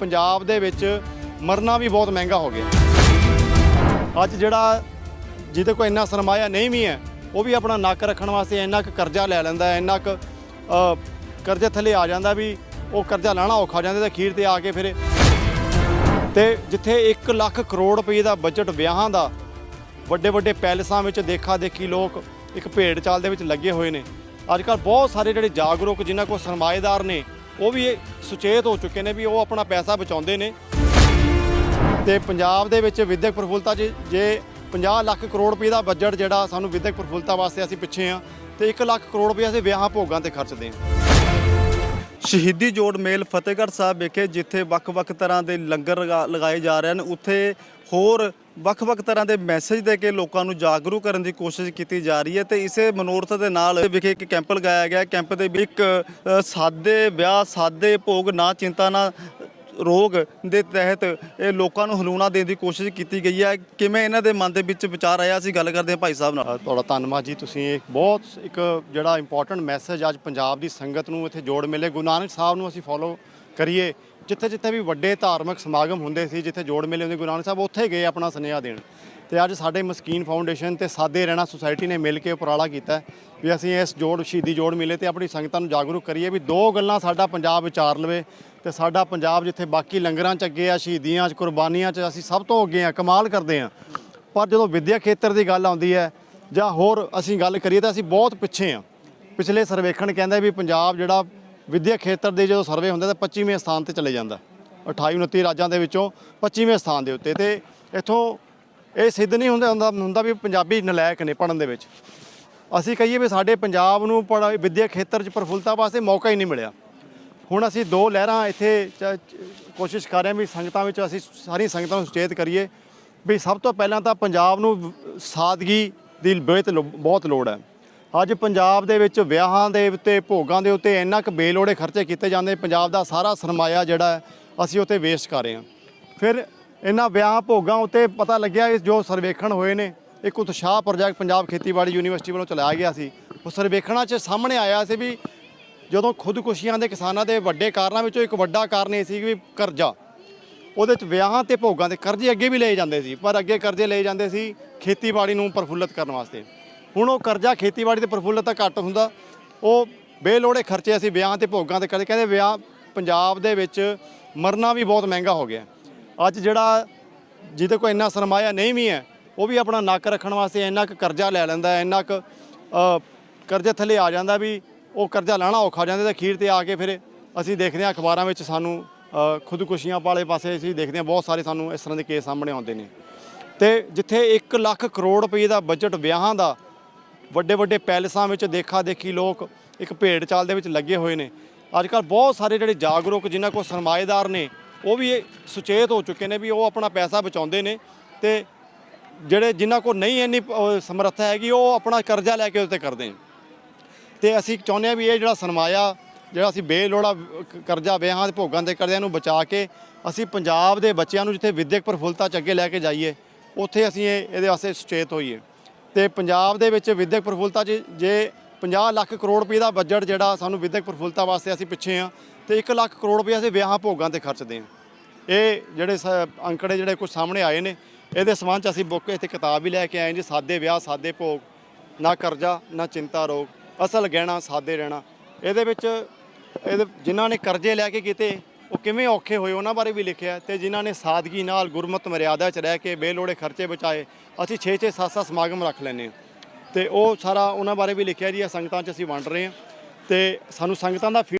ਪੰਜਾਬ ਦੇ ਵਿੱਚ ਮਰਨਾ ਵੀ ਬਹੁਤ ਮਹਿੰਗਾ ਹੋ ਗਿਆ। ਅੱਜ ਜਿਹੜਾ ਜਿਹਦੇ ਕੋਲ ਇੰਨਾ ਸਰਮਾਇਆ ਨਹੀਂ ਵੀ ਹੈ, ਉਹ ਵੀ ਆਪਣਾ ਨੱਕ ਰੱਖਣ ਵਾਸਤੇ ਇੰਨਾ ਕੁ ਕਰਜ਼ਾ ਲੈ ਲੈਂਦਾ ਹੈ, ਇੰਨਾ ਕੁ ਕਰਜ਼ੇ ਥੱਲੇ ਆ ਜਾਂਦਾ ਵੀ ਉਹ ਕਰਜ਼ਾ ਲਾਣਾ ਔਖਾ ਹੋ ਜਾਂਦਾ ਤੇ ਅਖੀਰ ਤੇ ਆ ਕੇ ਫਿਰ ਤੇ ਜਿੱਥੇ 1 ਲੱਖ ਕਰੋੜ ਰੁਪਏ ਦਾ ਬਜਟ ਵਿਆਹਾਂ ਦਾ, ਵੱਡੇ ਵੱਡੇ ਪੈਲਸਾਂ ਵਿੱਚ ਦੇਖਾ ਦੇਖੀ ਲੋਕ ਇੱਕ ਭੇਡ ਚਾਲ ਦੇ ਵਿੱਚ ਲੱਗੇ ਹੋਏ ਨੇ। ਅੱਜ ਕੱਲ ਬਹੁਤ ਸਾਰੇ ਜਿਹੜੇ ਜਾਗਰੂਕ ਜਿਨ੍ਹਾਂ ਕੋਲ ਸਰਮਾਏਦਾਰ ਨੇ ਉਹ ਵੀ ਇਹ ਸੁਚੇਤ ਹੋ ਚੁੱਕੇ ਨੇ ਵੀ ਉਹ ਆਪਣਾ ਪੈਸਾ ਬਚਾਉਂਦੇ ਨੇ। ਤੇ ਪੰਜਾਬ ਦੇ ਵਿੱਚ ਵਿਦਿਅਕ ਪ੍ਰਫੁੱਲਤਾ 'ਚ ਜੇ 50 ਲੱਖ ਕਰੋੜ ਰੁਪਏ ਦਾ ਬਜਟ ਜਿਹੜਾ ਸਾਨੂੰ ਵਿਦਿਅਕ ਪ੍ਰਫੁੱਲਤਾ ਵਾਸਤੇ ਅਸੀਂ ਪਿੱਛੇ ਆ ਤੇ 1 ਲੱਖ ਕਰੋੜ ਰੁਪਏ ਅਸੀਂ ਵਿਆਹਾਂ ਭੋਗਾਂ ਤੇ ਖਰਚਦੇ ਹਾਂ। ਸ਼ਹੀਦੀ ਜੋੜ ਮੇਲ ਫਤਿਹਗੜ੍ਹ ਸਾਹਿਬ ਵਿਖੇ ਜਿੱਥੇ ਵੱਖ-ਵੱਖ ਤਰ੍ਹਾਂ ਦੇ ਲੰਗਰ ਲਗਾ- ਲਗਾਏ ਜਾ ਰਹੇ ਹਨ, ਉੱਥੇ ਹੋਰ ਵੱਖ-ਵੱਖ ਤਰ੍ਹਾਂ ਦੇ ਮੈਸੇਜ ਦੇ ਕੇ ਲੋਕਾਂ ਨੂੰ ਜਾਗਰੂਕ ਕਰਨ ਦੀ ਕੋਸ਼ਿਸ਼ ਕੀਤੀ ਜਾ ਰਹੀ ਹੈ ਤੇ ਇਸੇ ਮਨੋਰਥ ਦੇ ਨਾਲ ਵਿਖੇ ਇੱਕ ਕੈਂਪ ਲਗਾਇਆ ਗਿਆ। ਕੈਂਪ ਦੇ ਵਿੱਚ ਇੱਕ ਸਾਦੇ, ਵਿਆਹ, ਸਾਦੇ, ਭੋਗ, ਨਾ ਚਿੰਤਾ, ਨਾ ਰੋਗ ਦੇ ਤਹਿਤ ਇਹ ਲੋਕਾਂ ਨੂੰ ਹਲੂਣਾ ਦੇਣ ਦੀ ਕੋਸ਼ਿਸ਼ ਕੀਤੀ ਗਈ ਹੈ। ਕਿਵੇਂ ਇਹਨਾਂ ਦੇ ਮਨ ਦੇ ਵਿੱਚ ਵਿਚਾਰ ਆਇਆ ਅਸੀਂ ਗੱਲ ਕਰਦੇ ਹਾਂ ਭਾਈ ਸਾਹਿਬ ਨਾਲ। ਤੁਹਾਡਾ ਧੰਨਵਾਦ ਜੀ। ਤੁਸੀਂ ਇੱਕ ਬਹੁਤ ਇੱਕ ਜਿਹੜਾ ਇੰਪੋਰਟੈਂਟ ਮੈਸੇਜ ਅੱਜ ਪੰਜਾਬ ਦੀ ਸੰਗਤ ਨੂੰ ਇੱਥੇ ਜੋੜ ਮਿਲੇ। ਗੁਰੂ ਨਾਨਕ ਸਾਹਿਬ ਨੂੰ ਅਸੀਂ ਫੋਲੋ ਕਰੀਏ। ਜਿੱਥੇ ਜਿੱਥੇ ਵੀ ਵੱਡੇ ਧਾਰਮਿਕ ਸਮਾਗਮ ਹੁੰਦੇ ਸੀ, ਜਿੱਥੇ ਜੋੜ ਮੇਲੇ ਹੁੰਦੇ, ਗੁਰੂ ਨਾਨਕ ਸਾਹਿਬ ਉੱਥੇ ਗਏ ਆਪਣਾ ਸੁਨੇਹਾ ਦੇਣ। ਤੇ ਅੱਜ ਸਾਡੇ ਮਸਕੀਨ ਫਾਊਂਡੇਸ਼ਨ ਤੇ ਸਾਦੇ ਰਹਿਣਾ ਸੁਸਾਇਟੀ ਨੇ ਮਿਲ ਕੇ ਉਪਰਾਲਾ ਕੀਤਾ ਵੀ ਅਸੀਂ ਇਸ ਜੋੜ, ਸ਼ਹੀਦੀ ਜੋੜ ਮੇਲੇ ਤੇ ਆਪਣੀ ਸੰਗਤਾਂ ਨੂੰ ਜਾਗਰੂਕ ਕਰੀਏ ਵੀ ਦੋ ਗੱਲਾਂ ਸਾਡਾ ਪੰਜਾਬ ਵਿਚਾਰ ਲਵੇ ਤੇ ਸਾਡਾ ਪੰਜਾਬ ਜਿੱਥੇ ਬਾਕੀ ਲੰਗਰਾਂ ਚ ਅੱਗੇ ਆ, ਸ਼ਹੀਦੀਆਂ ਚ, ਕੁਰਬਾਨੀਆਂ ਚ ਅਸੀਂ ਸਭ ਤੋਂ ਅੱਗੇ ਆ, ਕਮਾਲ ਕਰਦੇ ਆ। ਪਰ ਜਦੋਂ ਵਿੱਦਿਆ ਖੇਤਰ ਦੀ ਗੱਲ ਆਉਂਦੀ ਹੈ ਜਾਂ ਹੋਰ ਅਸੀਂ ਗੱਲ ਕਰੀਏ ਤਾਂ ਅਸੀਂ ਬਹੁਤ ਪਿੱਛੇ ਆ। ਪਿਛਲੇ ਸਰਵੇਖਣ ਕਹਿੰਦਾ ਵੀ ਪੰਜਾਬ ਜਿਹੜਾ ਵਿੱਦਿਆ ਖੇਤਰ ਦੇ ਜਦੋਂ ਸਰਵੇ ਹੁੰਦਾ ਤਾਂ 25ਵੇਂ ਸਥਾਨ ਤੇ ਚਲੇ ਜਾਂਦਾ। 28 29 ਰਾਜਾਂ ਦੇ ਵਿੱਚੋਂ 25ਵੇਂ ਸਥਾਨ ਦੇ ਉੱਤੇ ਤੇ ਇੱਥੋਂ ਇਹ ਸਿੱਧ ਨਹੀਂ ਹੁੰਦਾ ਹੁੰਦਾ ਹੁੰਦਾ ਵੀ ਪੰਜਾਬੀ ਨਲਾਇਕ ਨੇ ਪੜਨ ਦੇ ਵਿੱਚ। ਅਸੀਂ ਕਹੀਏ ਵੀ ਸਾਡੇ ਪੰਜਾਬ ਨੂੰ ਪੜ੍ਹਾ ਵਿੱਦਿਆ ਖੇਤਰ 'ਚ ਪ੍ਰਫੁੱਲਤਾ ਵਾਸਤੇ ਮੌਕਾ ਹੀ ਨਹੀਂ ਮਿਲਿਆ। ਹੁਣ ਅਸੀਂ ਦੋ ਲਹਿਰਾਂ ਇੱਥੇ ਚ- ਕੋਸ਼ਿਸ਼ ਕਰ ਰਹੇ ਹਾਂ ਵੀ ਸੰਗਤਾਂ ਵਿੱਚ ਅਸੀਂ ਸਾਰੀ ਸੰਗਤਾਂ ਨੂੰ ਸੁਚੇਤ ਕਰੀਏ ਵੀ ਸਭ ਤੋਂ ਪਹਿਲਾਂ ਤਾਂ ਪੰਜਾਬ ਨੂੰ ਸਾਦਗੀ ਦੀ ਬਹੁਤ ਲੋ- ਬਹੁਤ ਲੋੜ ਹੈ। ਅੱਜ ਪੰਜਾਬ ਦੇ ਵਿੱਚ ਵਿਆਹਾਂ ਦੇ ਉੱਤੇ, ਭੋਗਾਂ ਦੇ ਉੱਤੇ ਇੰਨਾ ਕੁ ਬੇਲੋੜੇ ਖਰਚੇ ਕੀਤੇ ਜਾਂਦੇ ਪੰਜਾਬ ਦਾ ਸਾਰਾ ਸਰਮਾਇਆ ਜਿਹੜਾ ਅਸੀਂ ਉੱਤੇ ਵੇਸਟ ਕਰ ਰਹੇ ਹਾਂ। ਫਿਰ ਇਹਨਾਂ ਵਿਆਹ, ਭੋਗਾਂ ਉੱਤੇ ਪਤਾ ਲੱਗਿਆ ਇਸ ਜੋ ਸਰਵੇਖਣ ਹੋਏ ਨੇ, ਇੱਕ ਉਤਸ਼ਾਹ ਪ੍ਰੋਜੈਕਟ ਪੰਜਾਬ ਖੇਤੀਬਾੜੀ ਯੂਨੀਵਰਸਿਟੀ ਵੱਲੋਂ ਚਲਾਇਆ ਗਿਆ ਸੀ। ਉਹ ਸਰਵੇਖਣਾਂ 'ਚ ਸਾਹਮਣੇ ਆਇਆ ਸੀ ਵੀ ਜਦੋਂ ਖੁਦਕੁਸ਼ੀਆਂ ਦੇ ਕਿਸਾਨਾਂ ਦੇ ਵੱਡੇ ਕਾਰਨਾਂ ਵਿੱਚੋਂ ਇੱਕ ਵੱਡਾ ਕਾਰਨ ਇਹ ਸੀ ਵੀ ਕਰਜ਼ਾ। ਉਹਦੇ 'ਚ ਵਿਆਹਾਂ ਤੇ ਭੋਗਾਂ ਦੇ ਕਰਜ਼ੇ ਅੱਗੇ ਵੀ ਲਏ ਜਾਂਦੇ ਸੀ, ਪਰ ਅੱਗੇ ਕਰਜ਼ੇ ਲਏ ਜਾਂਦੇ ਸੀ ਖੇਤੀਬਾੜੀ ਨੂੰ ਪ੍ਰਫੁੱਲਤ ਕਰਨ ਵਾਸਤੇ। ਹੁਣ ਉਹ ਕਰਜ਼ਾ ਖੇਤੀਬਾੜੀ ਤੇ ਪ੍ਰਫੁੱਲਤ ਤਾਂ ਘੱਟ ਹੁੰਦਾ। ਉਹ ਬੇਲੋੜੇ ਖਰਚੇ ਅਸੀਂ ਵਿਆਹਾਂ ਤੇ ਭੋਗਾਂ ਤੇ ਕਰਦੇ ਕਹਿੰਦੇ ਵਿਆਹ ਪੰਜਾਬ ਦੇ ਵਿੱਚ ਮਰਨਾ ਵੀ ਬਹੁਤ ਮਹਿੰਗਾ ਹੋ ਗਿਆ। ਅੱਜ ਜਿਹੜਾ ਜਿਹਦੇ ਕੋਲ ਇੰਨਾ ਸਰਮਾਇਆ ਨਹੀਂ ਵੀ ਹੈ, ਉਹ ਵੀ ਆਪਣਾ ਨੱਕ ਰੱਖਣ ਵਾਸਤੇ ਇੰਨਾ ਕੁ ਕਰਜ਼ਾ ਲੈ ਲੈਂਦਾ ਇੰਨਾ ਕੁ ਕਰਜ਼ੇ ਥੱਲੇ ਆ ਜਾਂਦਾ ਵੀ ਉਹ ਕਰਜ਼ਾ ਲਾਣਾ ਔਖਾ ਹੋ ਜਾਂਦਾ ਤੇ ਅਖੀਰ ਤੇ ਆ ਕੇ ਫਿਰ ਅਸੀਂ ਦੇਖਦੇ ਹਾਂ ਅਖਬਾਰਾਂ ਵਿੱਚ ਸਾਨੂੰ ਖੁਦਕੁਸ਼ੀਆਂ ਵਾਲੇ ਪਾਸੇ ਅਸੀਂ ਦੇਖਦੇ ਹਾਂ ਬਹੁਤ ਸਾਰੇ ਸਾਨੂੰ ਇਸ ਤਰ੍ਹਾਂ ਦੇ ਕੇਸ ਸਾਹਮਣੇ ਆਉਂਦੇ ਨੇ। ਤੇ ਜਿੱਥੇ 1 ਲੱਖ ਕਰੋੜ ਰੁਪਏ ਦਾ ਬਜਟ ਵਿਆਹਾਂ ਦਾ ਵੱਡੇ ਵੱਡੇ ਪੈਲਸਾਂ ਵਿੱਚ ਦੇਖਾ ਦੇਖੀ ਲੋਕ ਇੱਕ ਭੇਡ ਚਾਲ ਦੇ ਵਿੱਚ ਲੱਗੇ ਹੋਏ ਨੇ। ਅੱਜ ਕੱਲ ਬਹੁਤ ਸਾਰੇ ਜਿਹੜੇ ਜਾਗਰੂਕ ਜਿਨ੍ਹਾਂ ਕੋਲ ਸਰਮਾਏਦਾਰ ਨੇ, ਉਹ ਵੀ ਇਹ ਸੁਚੇਤ ਹੋ ਚੁੱਕੇ ਨੇ ਵੀ ਉਹ ਆਪਣਾ ਪੈਸਾ ਬਚਾਉਂਦੇ ਨੇ ਤੇ ਜਿਹੜੇ ਜਿਨ੍ਹਾਂ ਕੋਲ ਨਹੀਂ ਇੰਨੀ ਸਮਰੱਥਾ ਹੈਗੀ, ਉਹ ਆਪਣਾ ਕਰਜ਼ਾ ਲੈ ਕੇ ਉੱਤੇ ਕਰਦੇ ਨੇ। ਤੇ ਅਸੀਂ ਚਾਹੁੰਦੇ ਹਾਂ ਵੀ ਇਹ ਜਿਹੜਾ ਸਰਮਾਇਆ, ਜਿਹੜਾ ਅਸੀਂ ਬੇਲੋੜਾ ਕਰਜ਼ਾ ਵਿਆਹਾਂ ਦੇ ਭੋਗਾਂ ਦੇ ਕਰਜ਼ਿਆਂ ਨੂੰ ਬਚਾ ਕੇ ਅਸੀਂ ਪੰਜਾਬ ਦੇ ਬੱਚਿਆਂ ਨੂੰ ਜਿੱਥੇ ਵਿਦਿਅਕ ਪ੍ਰਫੁੱਲਤਾ ਚ ਅੱਗੇ ਲੈ ਕੇ ਜਾਈਏ, ਉੱਥੇ ਅਸੀਂ ਇਹ, ਇਹਦੇ ਵਾਸਤੇ ਸੁਚੇਤ ਹੋਈਏ। ਤੇ ਪੰਜਾਬ ਦੇ ਵਿੱਚ ਵਿਦਿਅਕ ਪ੍ਰਫੁੱਲਤਾ 'ਚ ਜੇ 50 ਲੱਖ ਕਰੋੜ ਰੁਪਏ ਦਾ ਬਜਟ ਜਿਹੜਾ ਸਾਨੂੰ ਵਿਦਿਅਕ ਪ੍ਰਫੁੱਲਤਾ ਵਾਸਤੇ ਅਸੀਂ ਪਿੱਛੇ ਆ ਤੇ 1 ਲੱਖ ਕਰੋੜ ਰੁਪਏ ਅਸੀਂ ਵਿਆਹਾਂ ਭੋਗਾਂ ਤੇ ਖਰਚਦੇ ਹਾਂ। ਇਹ ਜਿਹੜੇ ਸ- ਅੰਕੜੇ ਜਿਹੜੇ ਕੁਝ ਸਾਹਮਣੇ ਆਏ ਨੇ, ਇਹਦੇ ਸੰਬੰਧ 'ਚ ਅਸੀਂ ਬੁੱਕ ਇੱਥੇ ਕਿਤਾਬ ਵੀ ਲੈ ਕੇ ਆਏ ਜੀ, ਸਾਦੇ ਵਿਆਹ, ਸਾਦੇ ਭੋਗ, ਨਾ ਕਰਜ਼ਾ, ਨਾ ਚਿੰਤਾ ਰੋਗ, ਅਸਲ ਗਹਿਣਾ, ਸਾਦੇ ਰਹਿਣਾ। ਇਹਦੇ ਵਿੱਚ ਇਹਦੇ ਜਿਨ੍ਹਾਂ ਨੇ ਕਰਜ਼ੇ ਲੈ ਕੇ ਕੀਤੇ ਉਹ ਕਿਵੇਂ ਔਖੇ ਹੋਏ ਉਹਨਾਂ ਬਾਰੇ ਵੀ ਲਿਖਿਆ ਤੇ ਜਿਨ੍ਹਾਂ ਨੇ ਸਾਦਗੀ ਨਾਲ ਗੁਰਮਤ ਮਰਿਆਦਾ 'ਚ ਰਹਿ ਕੇ ਬੇਲੋੜੇ ਖਰਚੇ ਬਚਾਏ, ਅਸੀਂ 6-6 7-7 ਸਮਾਗਮ ਰੱਖ ਲੈਂਦੇ ਹਾਂ। ਤੇ ਉਹ ਸਾਰਾ ਉਹਨਾਂ ਬਾਰੇ ਵੀ ਲਿਖਿਆ ਜੀ, ਇਹ ਸੰਗਤਾਂ 'ਚ ਅਸੀਂ ਵੰਡ ਰਹੇ ਹਾਂ। ਤੇ ਸਾਨੂੰ ਸੰਗਤਾਂ ਦਾ